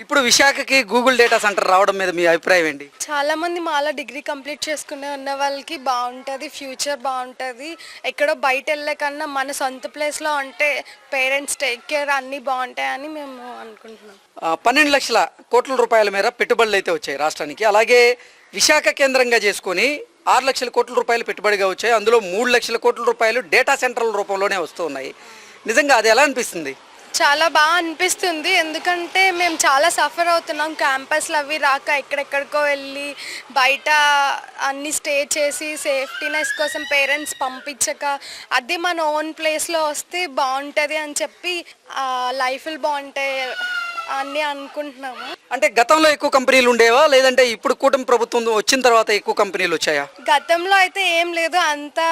ఇప్పుడు విశాఖకి Google data centre రావడం మీద మీ అభిప్రాయం ఏంటి? చాలా మంది మాలా డిగ్రీ కంప్లీట్ చేసుకునే ఉన్న వాళ్ళకి బాగుంటుంది ఫ్యూచర్ బాగుంటుంది. ఎక్కడో బయట వెళ్ళే కన్నా మన సొంత ప్లేస్లో ఉంటే పేరెంట్స్ టేక్ కేర్ అన్నీ బాగుంటాయని మేము అనుకుంటున్నాం. పన్నెండు లక్షల కోట్ల రూపాయల మేర పెట్టుబడులు అయితే వచ్చాయి రాష్ట్రానికి. అలాగే విశాఖ కేంద్రంగా చేసుకొని ఆరు లక్షల కోట్ల రూపాయలు పెట్టుబడిగా వచ్చాయి. అందులో మూడు లక్షల కోట్ల రూపాయలు డేటా సెంటర్ల రూపంలోనే వస్తూ ఉన్నాయి. నిజంగా అది ఎలా అనిపిస్తుంది? చాలా బాగా అనిపిస్తుంది. ఎందుకంటే మేము చాలా సఫర్ అవుతున్నాం. క్యాంపస్లు అవి రాక ఎక్కడెక్కడికో వెళ్ళి బయట అన్ని స్టే చేసి సేఫ్టీనెస్ కోసం పేరెంట్స్ పంపించక అది మన ఓన్ ప్లేస్లో వస్తే బాగుంటుంది అని చెప్పి లైఫ్లు బాగుంటాయి అన్నీ అనుకుంటున్నాము. అంటే గతంలో ఎక్కువ కంపెనీలు ఉండేవా? లేదంటే ఇప్పుడు కూటమి ప్రభుత్వం వచ్చిన తర్వాత ఎక్కువ కంపెనీలు వచ్చాయా? గతంలో అయితే ఏం లేదు. అంతా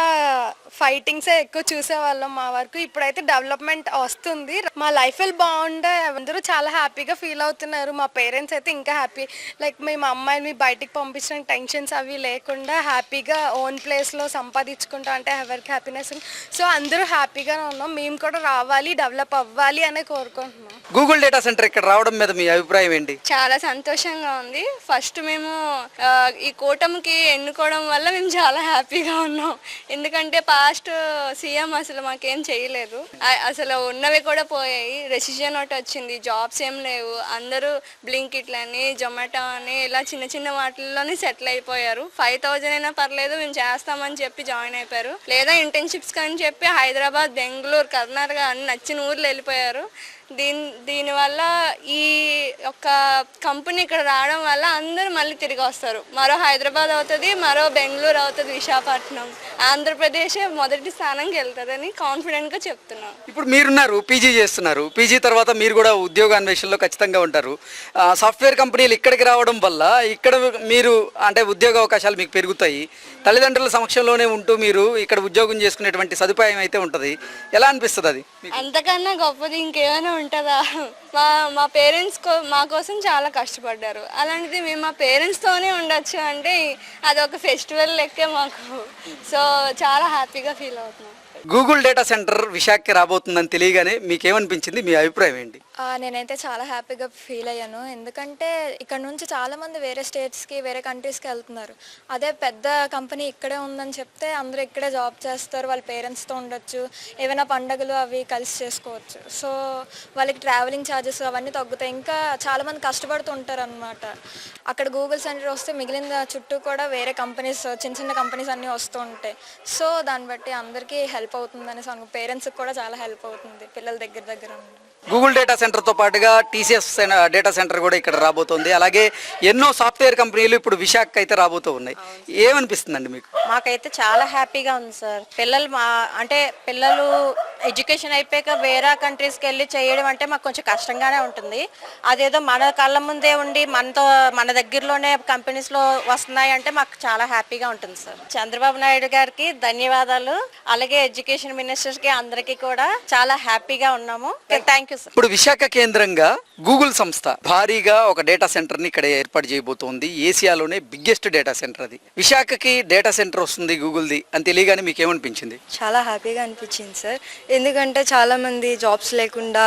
ఫైటింగ్సే ఎక్కువ చూసేవాళ్ళం మా వరకు. ఇప్పుడైతే డెవలప్మెంట్ వస్తుంది. మా లైఫ్ బాగుండే. అందరూ చాలా హ్యాపీగా ఫీల్ అవుతున్నారు. మా పేరెంట్స్ అయితే ఇంకా హ్యాపీ. లైక్ మేము అమ్మాయిని బయటికి పంపించిన టెన్షన్స్ అవి లేకుండా హ్యాపీగా ఓన్ ప్లేస్లో సంపాదించుకుంటా అంటే ఎవరికి హ్యాపీనెస్ సో అందరూ హ్యాపీగానే ఉన్నాం. మేము కూడా రావాలి డెవలప్ అవ్వాలి అనే కోరుకుంటున్నాం. గూగుల్ డేటా సెంటర్ ఇక్కడ రావడం మీద మీ అభిప్రాయం ఏంటి? చాలా సంతోషంగా ఉంది. ఫస్ట్ మేము ఆ, ఈ కూటమికి ఎన్నుకోవడం వల్ల మేము చాలా హ్యాపీగా ఉన్నాం. ఎందుకంటే పాస్ట్ సీఎం అసలు మాకేం చేయలేదు. ఆ- అసలు ఉన్నవి కూడా పోయాయి. రెసిషన్ ఒకటి వచ్చింది. జాబ్స్ ఏం లేవు. అందరూ బ్లింకిట్లు అని జొమాటో అని ఇలా చిన్న చిన్న వాటిల్లోనే సెటిల్ అయిపోయారు. ఫైవ్ థౌజండ్ అయినా పర్లేదు మేము చేస్తామని చెప్పి జాయిన్ అయిపోయారు. లేదా ఇంటర్న్షిప్స్ అని చెప్పి హైదరాబాద్ బెంగళూరు కర్ణాటక అన్ని నచ్చిన ఊర్లు వెళ్ళిపోయారు. దీని దీనివల్ల ఈ యొక్క కంపెనీ ఇక్కడ రావడం వల్ల అందరూ మళ్ళీ తిరిగి వస్తారు. మరో హైదరాబాద్ అవుతుంది మరో బెంగళూరు అవుతుంది విశాఖపట్నం. ఆంధ్రప్రదేశ్ మొదటి స్థానంకి వెళ్తుందని కాన్ఫిడెంట్గా చెప్తున్నాం. ఇప్పుడు మీరున్నారు పీజీ చేస్తున్నారు. పీజీ తర్వాత మీరు కూడా ఉద్యోగ అన్వేషణలో ఖచ్చితంగా ఉంటారు. సాఫ్ట్వేర్ కంపెనీలు ఇక్కడికి రావడం వల్ల ఇక్కడ మీరు అంటే ఉద్యోగ అవకాశాలు మీకు పెరుగుతాయి. తల్లిదండ్రుల సమక్షంలోనే ఉంటూ మీరు ఇక్కడ ఉద్యోగం చేసుకునేటువంటి సదుపాయం అయితే ఉంటుంది. ఎలా అనిపిస్తుంది అది? అంతకన్నా గొప్పది ఇంకేమైనా ఉంటుందా? మా మా పేరెంట్స్ కో మా కోసం చాలా కష్టపడ్డారు. అలాంటిది మేము మా పేరెంట్స్తోనే ఉండొచ్చు అంటే అది ఒక ఫెస్టివల్ లెక్కే మాకు. సో చాలా హ్యాపీగా ఫీల్ అవుతున్నాం. గూగుల్ డేటా సెంటర్ విశాఖకి రాబోతుందని తెలియగానే మీకేమనిపించింది? మీ అభిప్రాయం ఏంటి? నేనైతే చాలా హ్యాపీగా ఫీల్ అయ్యాను. ఎందుకంటే ఇక్కడ నుంచి చాలామంది వేరే స్టేట్స్కి వేరే కంట్రీస్కి వెళ్తున్నారు. అదే పెద్ద కంపెనీ ఇక్కడే ఉందని చెప్తే అందరూ ఇక్కడే జాబ్ చేస్తారు. వాళ్ళ పేరెంట్స్తో ఉండొచ్చు. ఏమైనా పండగలు అవి కలిసి చేసుకోవచ్చు. సో వాళ్ళకి ట్రావెలింగ్ ఛార్జెస్ అవన్నీ తగ్గుతాయి. ఇంకా చాలామంది కష్టపడుతూ ఉంటారు అనమాట అక్కడ గూగుల్ సెంటర్ వస్తే మిగిలిన చుట్టూ కూడా వేరే కంపెనీస్ చిన్న చిన్న కంపెనీస్ అన్నీ వస్తూ ఉంటాయి. సో దాన్ని బట్టి అందరికీ హెల్ప్ అవుతుంది అనేసి పేరెంట్స్కి కూడా చాలా హెల్ప్ అవుతుంది పిల్లల దగ్గర దగ్గర ఉండడం గూగుల్ డేటా సెంటర్తో పాటుగా టీసీఎస్ డేటా సెంటర్ కూడా ఇక్కడ రాబోతోంది. అలాగే ఎన్నో సాఫ్ట్వేర్ కంపెనీలు ఇప్పుడు విశాఖ అయితే రాబోతూ ఉన్నాయి. ఏమనిపిస్తుందండి మీకు? మాకైతే చాలా హ్యాపీగా ఉంది సార్. పిల్లలు మా అంటే పిల్లలు ఎడ్యుకేషన్ అయిపోయాక వేరే కంట్రీస్కి వెళ్ళి చేయడం అంటే మాకు కొంచెం కష్టంగానే ఉంటుంది. అదేదో మన కళ్ళ ముందే ఉండి మనతో మన దగ్గరలోనే కంపెనీస్లో వస్తున్నాయి అంటే మాకు చాలా హ్యాపీగా ఉంటుంది సార్. చంద్రబాబు నాయుడు గారికి ధన్యవాదాలు. అలాగే ఎడ్యుకేషన్ మినిస్టర్స్కి అందరికీ కూడా చాలా హ్యాపీగా ఉన్నాము. థ్యాంక్ యూ సార్ ఇప్పుడు విశాఖ కేంద్రంగా గూగుల్ సంస్థ భారీగా ఒక డేటా సెంటర్ని ఇక్కడ ఏర్పాటు చేయబోతోంది. ఏసియాలోనే బిగ్గెస్ట్ డేటా సెంటర్ అది. విశాఖకి డేటా సెంటర్ వస్తుంది గూగుల్ది అని తెలియగానే మీకు ఏమనిపించింది చాలా హ్యాపీగా అనిపించింది సార్. ఎందుకంటే చాలామంది జాబ్స్ లేకుండా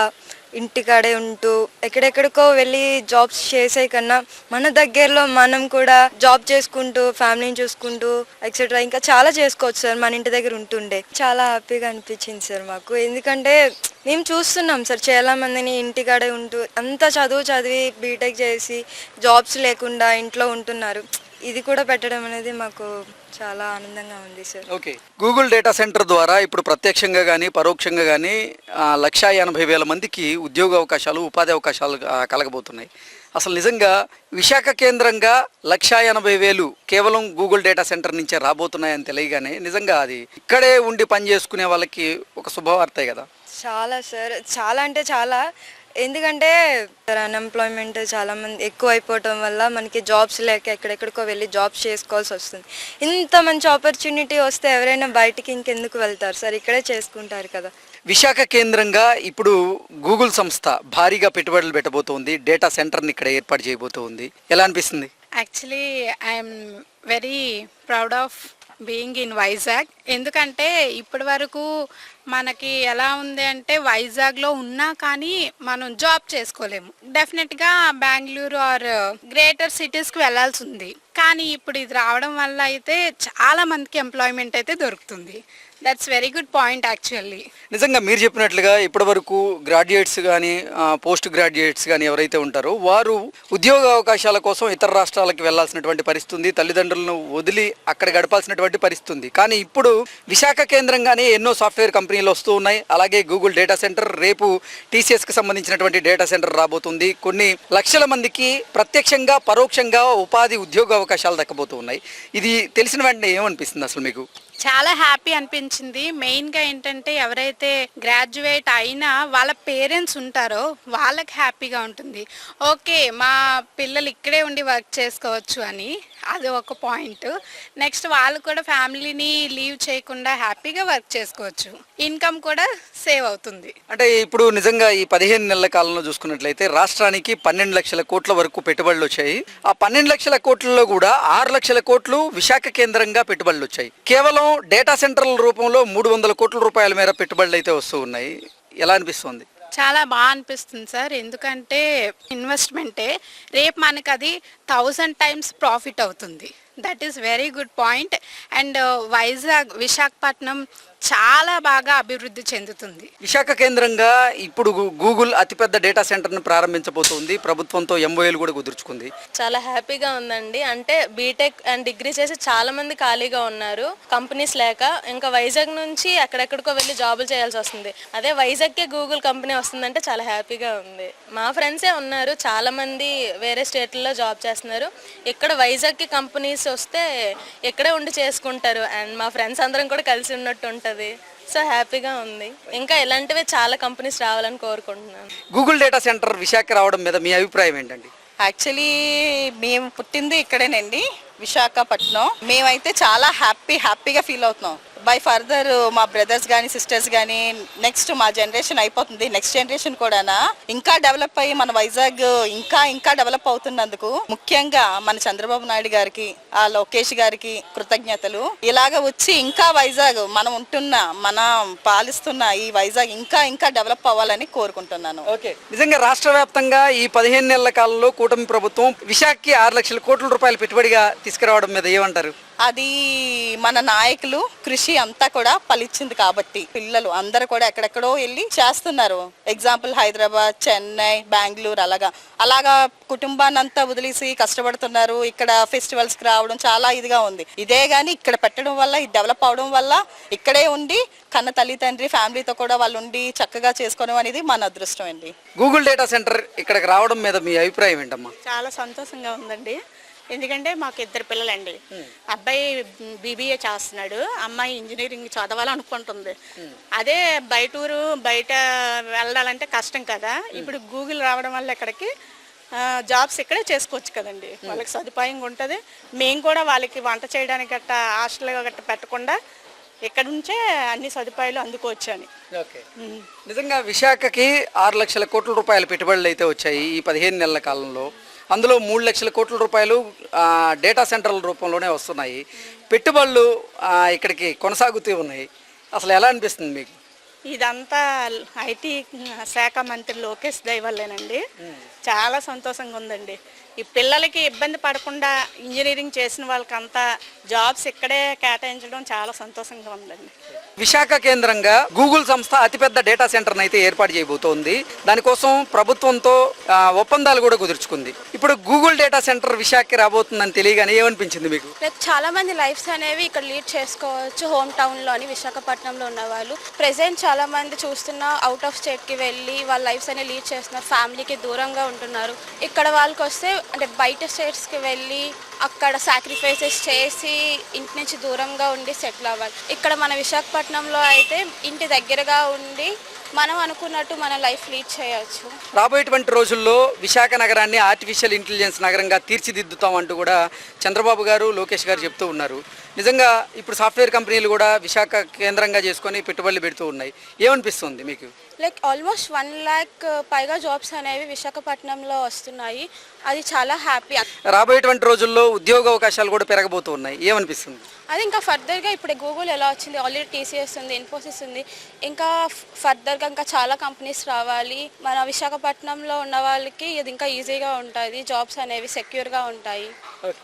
ఇంటికాడే ఉంటూ ఎక్కడెక్కడికో వెళ్ళి జాబ్స్ చేసే కన్నా మన దగ్గరలో మనం కూడా జాబ్ చేసుకుంటూ ఫ్యామిలీని చూసుకుంటూ ఎక్సెట్రా ఇంకా చాలా చేసుకోవచ్చు సార్ మన ఇంటి దగ్గర ఉంటుండే. చాలా హ్యాపీగా అనిపించింది సార్ మాకు. ఎందుకంటే మేము చూస్తున్నాం సార్ చాలా మందిని ఇంటికాడే ఉంటూ అంత చదువు చదివి బీటెక్ చేసి జాబ్స్ లేకుండా ఇంట్లో ఉంటున్నారు. ఇది కూడా పెట్టడం అనేది మాకు చాలా ఆనందంగా ఉంది sir. Okay. Google data center ద్వారా ఇప్పుడు ప్రత్యక్షంగా కానీ పరోక్షంగా కానీ లక్షా ఎనభై వేల మందికి ఉద్యోగ అవకాశాలు ఉపాధి అవకాశాలు కలగబోతున్నాయి. అసలు నిజంగా విశాఖ కేంద్రంగా లక్షా ఎనభై వేలు కేవలం గూగుల్ డేటా సెంటర్ నుంచే రాబోతున్నాయని తెలియగానే నిజంగా అది ఇక్కడే ఉండి పని చేసుకునే వాళ్ళకి ఒక శుభవార్తే కదా? చాలా సార్. చాలా అంటే చాలా. ఎందుకంటే అన్ఎంప్లాయ్మెంట్ చాలా మంది ఎక్కువ అయిపోవటం వల్ల మనకి జాబ్స్ లేక ఎక్కడెక్కడికో వెళ్ళి జాబ్స్ చేసుకోవాల్సి వస్తుంది. ఇంత మంచి ఆపర్చునిటీ వస్తే ఎవరైనా బయటికి ఇంకెందుకు వెళ్తారు? సార్ ఇక్కడే చేసుకుంటారు కదా. విశాఖ కేంద్రంగా ఇప్పుడు గూగుల్ సంస్థ భారీగా పెట్టుబడులు పెట్టబోతోంది. డేటా సెంటర్ని ఇక్కడ ఏర్పాటు చేయబోతోంది. ఎలా అనిపిస్తుంది? Actually, I'm very proud of being in Vizag. ఎందుకంటే ఇప్పటి వరకు మనకి ఎలా ఉంది అంటే వైజాగ్లో ఉన్నా కానీ మనం జాబ్ చేసుకోలేము. డెఫినెట్గా బెంగళూరు ఆర్ గ్రేటర్ సిటీస్కి వెళ్ళాల్సి ఉంది. కానీ ఇప్పుడు ఇది రావడం వల్ల అయితే చాలా మందికి ఎంప్లాయ్మెంట్ అయితే దొరుకుతుంది. That's very good point actually నిజంగా మీరు చెప్పినట్లుగా ఇప్పటి వరకు గ్రాడ్యుయేట్స్ కానీ పోస్ట్ గ్రాడ్యుయేట్స్ కానీ ఎవరైతే ఉంటారో వారు ఉద్యోగ అవకాశాల కోసం ఇతర రాష్ట్రాలకు వెళ్ళాల్సినటువంటి పరిస్థితి ఉంది. తల్లిదండ్రులను వదిలి అక్కడ గడపాల్సినటువంటి పరిస్థితి ఉంది. కానీ ఇప్పుడు విశాఖ కేంద్రంగానే ఎన్నో సాఫ్ట్వేర్ కంపెనీలు వస్తూ ఉన్నాయి. అలాగే గూగుల్ డేటా సెంటర్ రేపు టీసీఎస్కి సంబంధించినటువంటి డేటా సెంటర్ రాబోతుంది. కొన్ని లక్షల మందికి ప్రత్యక్షంగా పరోక్షంగా ఉపాధి ఉద్యోగ అవకాశాలు దక్కబోతూ ఉన్నాయి. ఇది తెలిసిన వెంటనే ఏమనిపిస్తుంది అసలు మీకు? చాలా హ్యాపీ అనిపించింది. మెయిన్గా ఏంటంటే ఎవరైతే గ్రాడ్యుయేట్ అయినా వాళ్ళ పేరెంట్స్ ఉంటారో వాళ్ళకి హ్యాపీగా ఉంటుంది. ఓకే మా పిల్లలు ఇక్కడే ఉండి వర్క్ చేసుకోవచ్చు అని. అది ఒక పాయింట్. నెక్స్ట్ వాళ్ళు కూడా ఫ్యామిలీని లీవ్ చేయకుండా హ్యాపీగా వర్క్ చేసుకోవచ్చు. ఇన్కమ్ కూడా సేవ్ అవుతుంది. అంటే ఇప్పుడు నిజంగా ఈ పదిహేను నెలల కాలంలో చూసుకున్నట్లయితే రాష్ట్రానికి పన్నెండు లక్షల కోట్ల వరకు పెట్టుబడులు వచ్చాయి. ఆ పన్నెండు లక్షల కోట్లలో కూడా ఆరు లక్షల కోట్లు విశాఖ కేంద్రంగా పెట్టుబడులు వచ్చాయి. కేవలం డేటా సెంటర్ల రూపంలో మూడు వందల కోట్ల రూపాయల మేర పెట్టుబడులు అయితే వస్తూ ఉన్నాయి. ఎలా అనిపిస్తుంది? చాలా బాగా అనిపిస్తుంది సార్. ఎందుకంటే ఇన్వెస్ట్మెంటే రేపు మనకు అది థౌజండ్ టైమ్స్ ప్రాఫిట్ అవుతుంది. That is very good point and Vizag Visakhapatnam చాలా బాగా అభివృద్ధి చెందుతుంది. విశాఖ కేంద్రంగా ఇప్పుడు గూగుల్ అతిపెద్ద డేటా సెంటర్ను ప్రారంభించబోతోంది. ప్రభుత్వంతో ఎంఓఏలు కూడా కుదుర్చుకుంది. చాలా హ్యాపీగా ఉందండి. అంటే బీటెక్ అండ్ డిగ్రీ చేసి చాలా మంది ఖాళీగా ఉన్నారు. కంపెనీస్ లేక ఇంకా వైజాగ్ నుంచి ఎక్కడెక్కడికో వెళ్ళి జాబులు చేయాల్సి వస్తుంది. అదే వైజాగ్కే గూగుల్ కంపెనీ వస్తుందంటే చాలా హ్యాపీగా ఉంది. మా ఫ్రెండ్సే ఉన్నారు. చాలా మంది వేరే స్టేట్లలో జాబ్ చేస్తున్నారు. ఇక్కడ వైజాగ్కి కంపెనీస్ వస్తే ఇక్కడే ఉండి చేసుకుంటారు. అండ్ మా ఫ్రెండ్స్ అందరం కూడా కలిసి ఉన్నట్టు ఉంటుంది. సో హ్యాపీగా ఉంది. ఇంకా ఇలాంటివి చాలా కంపెనీస్ రావాలని కోరుకుంటున్నాను. గూగుల్ డేటా సెంటర్ విశాఖ రావడం మీద మీ అభిప్రాయం ఏంటండి? యాక్చువల్లీ మేము పుట్టింది ఇక్కడేనండి విశాఖపట్నం. మేమైతే చాలా హ్యాపీ హ్యాపీగా ఫీల్ అవుతున్నాం. బై ఫర్దర్ మా బ్రదర్స్ కానీ సిస్టర్స్ కానీ నెక్స్ట్ మా జనరేషన్ అయిపోతుంది. నెక్స్ట్ జనరేషన్ కూడా ఇంకా డెవలప్ అయ్యి మన వైజాగ్ ఇంకా ఇంకా డెవలప్ అవుతున్నందుకు ముఖ్యంగా మన చంద్రబాబు నాయుడు గారికి ఆ లోకేష్ గారికి కృతజ్ఞతలు. ఇలాగ వచ్చి ఇంకా వైజాగ్ మనం ఉంటున్న మన పాలిస్తున్న ఈ వైజాగ్ ఇంకా ఇంకా డెవలప్ అవ్వాలని కోరుకుంటున్నాను. ఓకే. నిజంగా రాష్ట్ర వ్యాప్తంగా ఈ పదిహేను నెలల కాలంలో కూటమి ప్రభుత్వం విశాఖకి ఆరు లక్షల కోట్ల రూపాయలు పెట్టుబడిగా తీసుకురావడం మీద ఏమంటారు? అది మన నాయకులు కృషి అంతా కూడా ఫలించింది కాబట్టి పిల్లలు అందరూ కూడా ఎక్కడెక్కడో వెళ్ళి చేస్తున్నారు. ఎగ్జాంపుల్ హైదరాబాద్ చెన్నై బెంగళూరు అలాగా. అలాగా కుటుంబాన్ని అంతా వదిలేసి కష్టపడుతున్నారు. ఇక్కడ ఫెస్టివల్స్కి రావడం చాలా ఇదిగా ఉంది. ఇదే గాని ఇక్కడ పెట్టడం వల్ల ఇది డెవలప్ అవడం వల్ల ఇక్కడే ఉండి కన్న తల్లి తండ్రి ఫ్యామిలీతో కూడా వాళ్ళు ఉండి చక్కగా చేసుకోవడం అనేది మన అదృష్టం అండి. గూగుల్ డేటా సెంటర్ ఇక్కడికి రావడం మీద మీ అభిప్రాయం ఏంటమ్మా? చాలా సంతోషంగా ఉందండి. ఎందుకంటే మాకు ఇద్దరు పిల్లలండి. అబ్బాయి బీబీఏ చేస్తున్నాడు అమ్మాయి ఇంజనీరింగ్ చదవాలనుకుంటుంది. అదే బయట ఊరు బయట వెళ్ళాలంటే కష్టం కదా. ఇప్పుడు గూగుల్ రావడం వల్ల ఇక్కడికి జాబ్స్ ఇక్కడే చేసుకోవచ్చు కదండి. వాళ్ళకి సదుపాయంగా ఉంటుంది. మేము కూడా వాళ్ళకి వంట చేయడానికి గట్ట హాస్టల్ గట్ట పెట్టకుండా ఇక్కడ నుంచే అన్ని సదుపాయాలు అందుకోవచ్చు అని. ఓకే. నిజంగా విశాఖకి ఆరు లక్షల కోట్ల రూపాయల పెట్టుబడులు అయితే వచ్చాయి ఈ పదిహేను నెలల కాలంలో. అందులో మూడు లక్షల కోట్ల రూపాయలు డేటా సెంటర్ల రూపంలోనే వస్తున్నాయి. పెట్టుబడులు ఇక్కడికి కొనసాగుతూ ఉన్నాయి. అసలు ఎలా అనిపిస్తుంది మీకు? ఇదంతా ఐటీ శాఖ మంత్రి లోకేష్ దయ వల్లేనండి చాలా సంతోషంగా ఉందండి. ఈ పిల్లలకి ఇబ్బంది పడకుండా ఇంజనీరింగ్ చేసిన వాళ్ళకంతా జాబ్స్ ఇక్కడే కేటాయించడం చాలా సంతోషంగా ఉందండి. విశాఖ కేంద్రంగా గూగుల్ సంస్థ అతిపెద్ద డేటా సెంటర్ అయితే ఏర్పాటు చేయబోతోంది. దానికోసం ప్రభుత్వంతో ఒప్పందాలు కూడా కుదుర్చుకుంది. ఇప్పుడు గూగుల్ డేటా సెంటర్ విశాఖకి రాబోతుందని తెలియగానే ఏమనిపించింది మీకు? చాలా మంది లైఫ్స్ అనేవి ఇక్కడ లీడ్ చేసుకోవచ్చు. హోమ్ టౌన్లోని విశాఖపట్నంలో ఉన్న వాళ్ళు ప్రెసెంట్ చాలా మంది చూస్తున్న అవుట్ ఆఫ్ స్టేట్కి వెళ్ళి వాళ్ళ లైఫ్స్ అనేవి లీడ్ చేస్తున్నారు. ఫ్యామిలీకి దూరంగా ఉంటున్నారు. ఇక్కడ వాళ్ళకి వస్తే అంటే బయట స్టేట్స్కి వెళ్ళి అక్కడ సాక్రిఫైసెస్ చేసి ఇంటి నుంచి దూరంగా ఉండి సెటిల్ అవ్వాలి. ఇక్కడ మన విశాఖపట్నంలో అయితే ఇంటి దగ్గరగా ఉండి మనం అనుకున్నట్టు మన లైఫ్ లీడ్ చేయొచ్చు. రాబోయేటువంటి రోజుల్లో విశాఖ నగరాన్ని ఆర్టిఫిషియల్ ఇంటెలిజెన్స్ నగరంగా తీర్చిదిద్దుతాం అంటూ కూడా చంద్రబాబు గారు లోకేష్ గారు చెప్తూ ఉన్నారు. నిజంగా ఇప్పుడు సాఫ్ట్వేర్ కంపెనీలు కూడా విశాఖ కేంద్రంగా చేసుకొని పెట్టుబడులు పెడుతూ ఉన్నాయి. ఏమనిపిస్తుంది మీకు? లైక్ ఆల్మోస్ట్ వన్ ల్యాక్ పైగా జాబ్స్ అనేవి విశాఖపట్నంలో వస్తున్నాయి. అది చాలా హ్యాపీ. రాబోయేటువంటి రోజుల్లో ఉద్యోగ అవకాశాలు కూడా పెరగబోతూ ఉన్నాయి ఏమనిపిస్తుంది? అది ఇంకా ఫర్దర్గా ఇప్పుడు గూగుల్ ఎలా వచ్చింది? ఆల్రెడీ టీసీఎస్ ఉంది ఇన్ఫోసిస్ ఉంది. ఇంకా ఫర్దర్గా ఇంకా చాలా కంపెనీస్ రావాలి. మన విశాఖపట్నంలో ఉన్న వాళ్ళకి ఇది ఇంకా ఈజీగా ఉంటుంది జాబ్స్ అనేవి సెక్యూర్గా ఉంటాయి. ఓకే